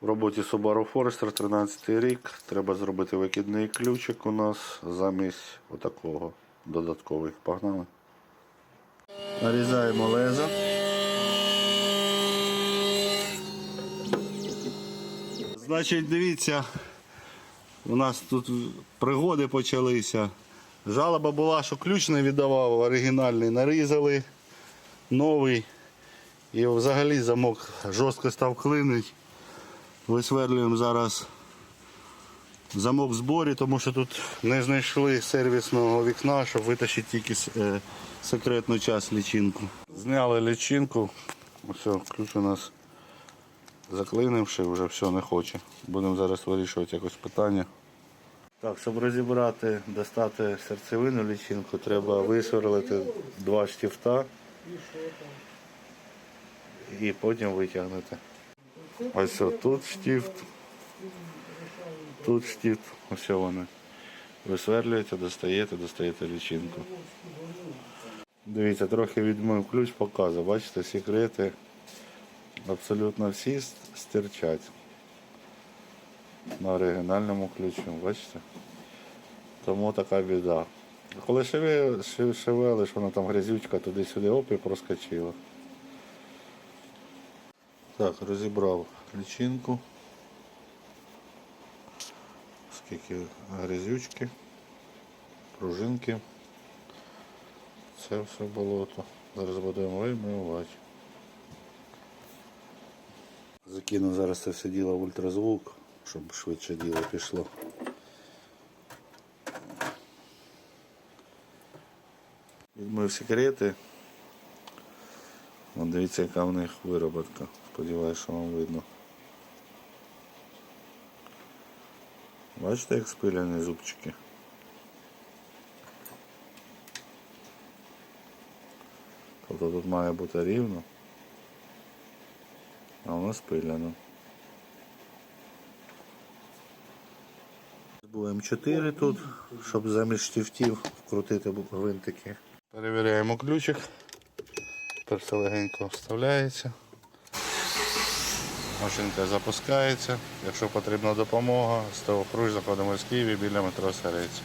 В роботі Subaru Forester 13 рік. Треба зробити викидний ключик у нас замість отакого додатковий. Погнали. Нарізаємо лезо. Значить, дивіться, у нас тут пригоди почалися. Жалоба була, що ключ не віддавав, оригінальний нарізали, новий. І взагалі замок жорстко став клинить. Висверлюємо зараз замок в зборі, тому що тут не знайшли сервісного вікна, щоб витащити тільки е, секретну час лічинку. Зняли лічинку. Все, ключ у нас заклинивши, вже все не хоче. Будемо зараз вирішувати якось питання. Так, щоб розібрати, достати серцевину лічинку, треба висверлити два штифта і потім витягнути. Ось тут штифт, тут штифт, ось вони. Висверлюєте, достаєте, достаєте лічинку. Дивіться, трохи відмив ключ, показує. Бачите, секрети абсолютно всі стирчать. На оригінальному ключу, бачите? Тому така біда. Коли шеве- шев- шевелиш, воно там грязючка туди-сюди оп і проскочила. Так, розібрав лічинку. Скільки грязючки, пружинки. Це все болото. Зараз будемо вимивати. Закину зараз це все діло в ультразвук, щоб швидше діло пішло. Відмив секрети. Вон дивіться, яка в них вироботка. Сподіваюся, що вам видно. Бачите, як спиляні зубчики? Тобто тут має бути рівно, а воно спиляно. Було М4 тут, щоб замість штифтів вкрутити гвинтики. Перевіряємо ключик. Тепер все легенько вставляється. Машинка запускається. Якщо потрібна допомога, з того круж заходимо з Києві біля метро Сарець.